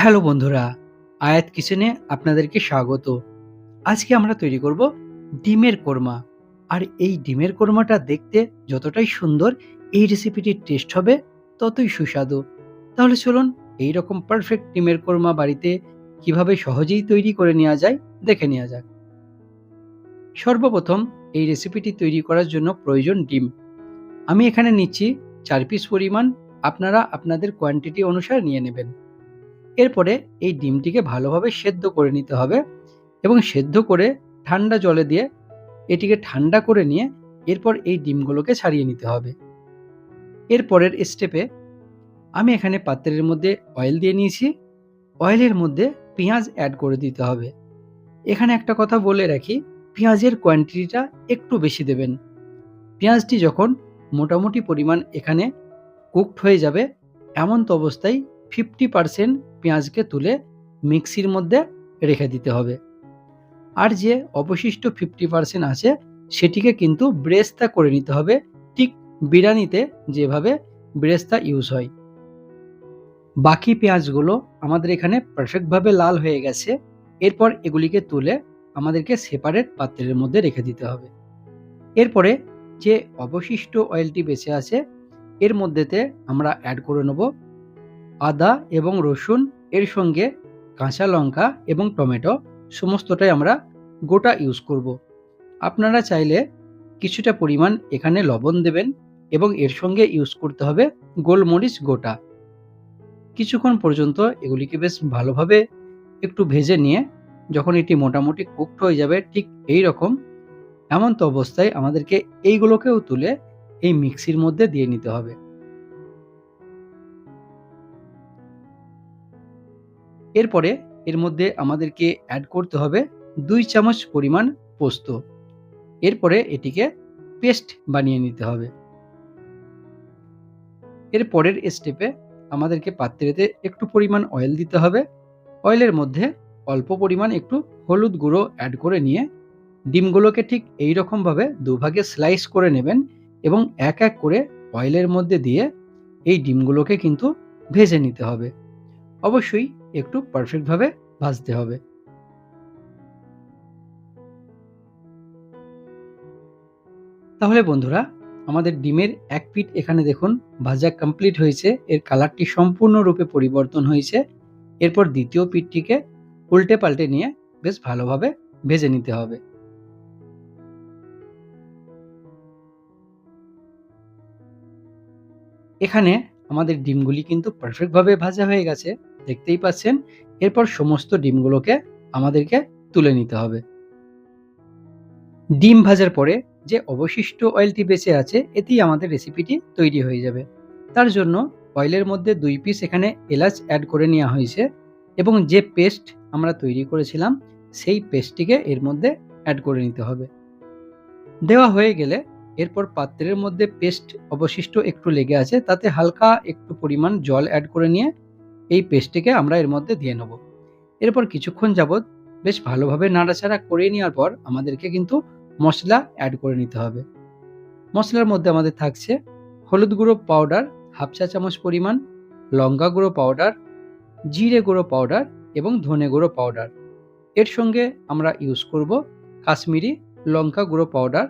Hello বন্ধুরা, আয়াত কিচেনে আপনাদেরকে স্বাগত। আজকে আমরা তৈরি করব ডিমের কোরমা। আর এই ডিমের কোরমাটা দেখতে যতটাই সুন্দর, এই রেসিপিটির টেস্ট হবে ততই সুস্বাদু। তাহলে চলুন এই রকম পারফেক্ট ডিমের কোরমা বাড়িতে কীভাবে সহজেই তৈরি করে নেওয়া যায়, দেখে নেওয়া যাক। সর্বপ্রথম এই রেসিপিটি তৈরি করার জন্য প্রয়োজন ডিম। আমি এখানে নিচ্ছি চার পিস পরিমাণ, আপনারা আপনাদের কোয়ান্টিটি অনুসারে নিয়ে নেবেন। এরপরে এই ডিমটিকে ভালোভাবে সেদ্ধ করে নিতে হবে এবং সেদ্ধ করে ঠান্ডা জলে দিয়ে এটিকে ঠান্ডা করে নিয়ে এরপর এই ডিমগুলোকে ছাড়িয়ে নিতে হবে। এরপরের স্টেপে আমি এখানে পাত্রের মধ্যে অয়েল দিয়ে নিয়েছি। অয়েলের মধ্যে পেঁয়াজ অ্যাড করে দিতে হবে। এখানে একটা কথা বলে রাখি, পেঁয়াজের কোয়ান্টিটিটা একটু বেশি দেবেন। পেঁয়াজটি যখন মোটামুটি পরিমাণ এখানে কুকড হয়ে যাবে, এমন তো অবস্থায় ফিফটি পারসেন্ট পেঁয়াজকে তুলে মিক্সির মধ্যে রেখে দিতে হবে। আর যে অবশিষ্ট ফিফটি পারসেন্ট আছে, সেটিকে কিন্তু ব্রেস্তা করে নিতে হবে। ঠিক বিরিয়ানিতে যেভাবে ব্রেস্তা ইউজ হয়। বাকি পেঁয়াজগুলো আমাদের এখানে পারফেক্টভাবে লাল হয়ে গেছে। এরপর এগুলিকে তুলে আমাদেরকে সেপারেট পাত্রের মধ্যে রেখে দিতে হবে। এরপরে যে অবশিষ্ট অয়েলটি বেঁচে আছে, এর মধ্যেতে আমরা অ্যাড করে নেব আদা এবং রসুন, এর সঙ্গে কাঁচা লঙ্কা এবং টমেটো, সমস্তটাই আমরা গোটা ইউজ করব। আপনারা চাইলে কিছুটা পরিমাণ এখানে লবণ দেবেন এবং এর সঙ্গে ইউজ করতে হবে গোলমরিচ গোটা কিছুক্ষণ পর্যন্ত এগুলিকে বেশ ভালোভাবে একটু ভেজে নিয়ে যখন এটি মোটামুটি কুকড হয়ে যাবে ঠিক এই রকম, এমন তো অবস্থায় আমাদেরকে এইগুলোকেও তুলে এই মিক্সির মধ্যে দিয়ে নিতে হবে এরপরে এর মধ্যে আমাদেরকে অ্যাড করতে হবে দুই চামচ পরিমাণ পোস্ত। এরপরে এটিকে পেস্ট বানিয়ে নিতে হবে। এর পরের স্টেপে আমাদেরকে পাত্রেতে একটু পরিমাণ অয়েল দিতে হবে। অয়েলের মধ্যে অল্প পরিমাণ একটু হলুদ গুঁড়ো অ্যাড করে নিয়ে ডিমগুলোকে ঠিক এই রকমভাবে দুভাগে স্লাইস করে নেবেন এবং এক এক করে অয়েলের মধ্যে দিয়ে এই ডিমগুলোকে কিন্তু ভেজে নিতে হবে। অবশ্যই একটু পারফেক্টভাবে ভাজতে হবে। তাহলে বন্ধুরা, আমাদের ডিমের এক পিঠ এখানে দেখুন ভাজা কমপ্লিট হয়েছে, এর কালারটি সম্পূর্ণরূপে পরিবর্তন হয়েছে। এরপর দ্বিতীয় পিঠটিকে উল্টে পাল্টে নিয়ে বেশ ভালোভাবে ভেজে নিতে হবে। এখানে আমাদের ডিমগুলি কিন্তু পারফেক্টভাবে ভাজা হয়ে গেছে, দেখতেই পাচ্ছেন? এরপর সমস্ত ডিমগুলোকে আমাদেরকে তুলে নিতে হবে। ডিম ভাজার পরে যে অবশিষ্ট অয়েলটি বেঁচে আছে, এতেই আমাদের রেসিপিটি তৈরি হয়ে যাবে। তার জন্য অয়েলের মধ্যে দুই পিস এখানে এলাচ অ্যাড করে নেওয়া হয়েছে এবং যে পেস্ট আমরা তৈরি করেছিলাম, সেই পেস্টটিকে এর মধ্যে অ্যাড করে নিতে হবে। দেওয়া হয়ে গেলে এরপর পাত্রের মধ্যে পেস্ট অবশিষ্ট একটু লেগে আছে, তাতে হালকা একটু পরিমাণ জল অ্যাড করে নিয়ে এই পেস্টটিকে আমরা এর মধ্যে দিয়ে নেব। এরপর কিছুক্ষণ যাবৎ বেশ ভালোভাবে নাড়াচাড়া করে নেওয়ার পর আমাদেরকে কিন্তু মশলা অ্যাড করে নিতে হবে। মশলার মধ্যে আমাদের থাকছে হলুদ গুঁড়ো পাউডার হাফ চা চামচ পরিমাণ, লঙ্কা গুঁড়ো পাউডার জিরে গুঁড়ো পাউডার এবং ধনে গুঁড়ো পাউডার এর সঙ্গে আমরা ইউজ করব কাশ্মীরি লঙ্কা গুঁড়ো পাউডার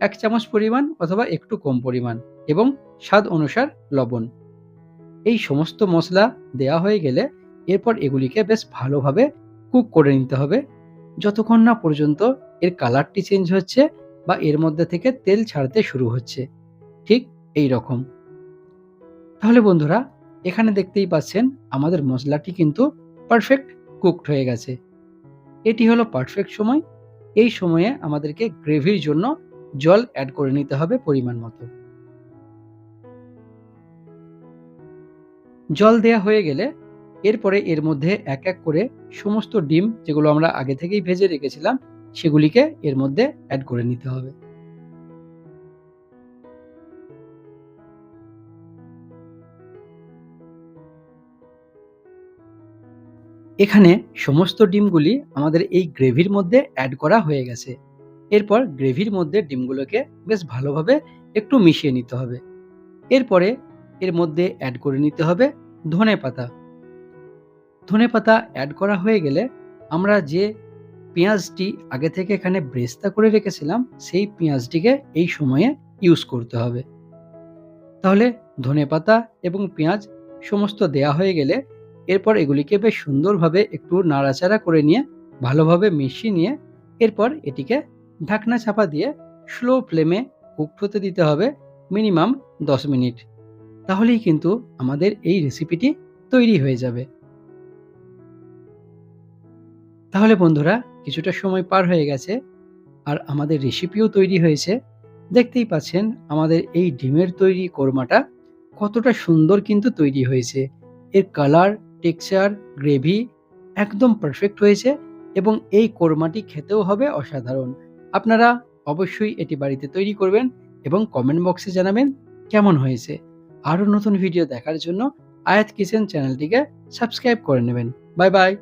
এক চামচ পরিমাণ অথবা একটু কম পরিমাণ এবং স্বাদ অনুসার লবণ। এই সমস্ত মশলা দেয়া হয়ে গেলে এরপর এগুলিকে বেশ ভালোভাবে কুক করে নিতে হবে। যতক্ষণ না পর্যন্ত এর কালারটি চেঞ্জ হচ্ছে বা এর মধ্যে থেকে তেল ছাড়তে শুরু হচ্ছে। ঠিক এই রকম। তাহলে বন্ধুরা, এখানে দেখতেই পাচ্ছেন আমাদের মশলাটি কিন্তু পারফেক্ট কুকড হয়ে গেছে। এটি হলো পারফেক্ট সময়। এই সময়ে আমাদেরকে গ্রেভির জন্য জল অ্যাড করে নিতে হবে পরিমাণ মতো। জল দেয়া হয়ে গেলে এরপরে এর মধ্যে এক এক করে সমস্ত ডিম যেগুলো আমরা আগে থেকেই ভেজে রেখেছিলাম, সেগুলিকে এর মধ্যে অ্যাড করে নিতে হবে। এখানে সমস্ত ডিমগুলি আমাদের এই গ্রেভির মধ্যে অ্যাড করা হয়ে গেছে। এরপর গ্রেভির মধ্যে ডিমগুলোকে বেশ ভালোভাবে একটু মিশিয়ে নিতে হবে। এরপরে এর মধ্যে অ্যাড করে নিতে হবে ধনে পাতা। ধনেপাতা অ্যাড করা হয়ে গেলে আমরা যে পেঁয়াজটি আগে থেকে এখানে ব্রেস্তা করে রেখেছিলাম, সেই পেঁয়াজটিকে এই সময়ে ইউজ করতে হবে। তাহলে ধনেপাতা এবং পেঁয়াজ সমস্ত দেয়া হয়ে গেলে এরপর এগুলিকে বেশ সুন্দরভাবে একটু নাড়াচাড়া করে নিয়ে ভালোভাবে মিশিয়ে নিয়ে এরপর এটিকে ঢাকনা চাপা দিয়ে স্লো ফ্লেমে কুক হতে দিতে হবে মিনিমাম দশ মিনিট। তাহলেই কিন্তু আমাদের এই রেসিপিটি তৈরি হয়ে যাবে। তাহলে বন্ধুরা, কিছুটা সময় পার হয়ে গেছে আর আমাদের রেসিপিও তৈরি হয়েছে। দেখতেই পাচ্ছেন আমাদের এই ডিমের তৈরি কোরমাটা কতটা সুন্দর কিন্তু তৈরি হয়েছে। এর কালার টেক্সচার গ্রেভি একদম পারফেক্ট হয়েছে এবং এই কোরমাটি খেতেও হবে অসাধারণ। আপনারা অবশ্যই এটি বাড়িতে তৈরি করবেন এবং কমেন্ট বক্সে জানাবেন কেমন হয়েছে। আরও নতুন ভিডিও দেখার জন্য আয়াত কিচেন চ্যানেলটিকে সাবস্ক্রাইব করে নেবেন। Bye bye.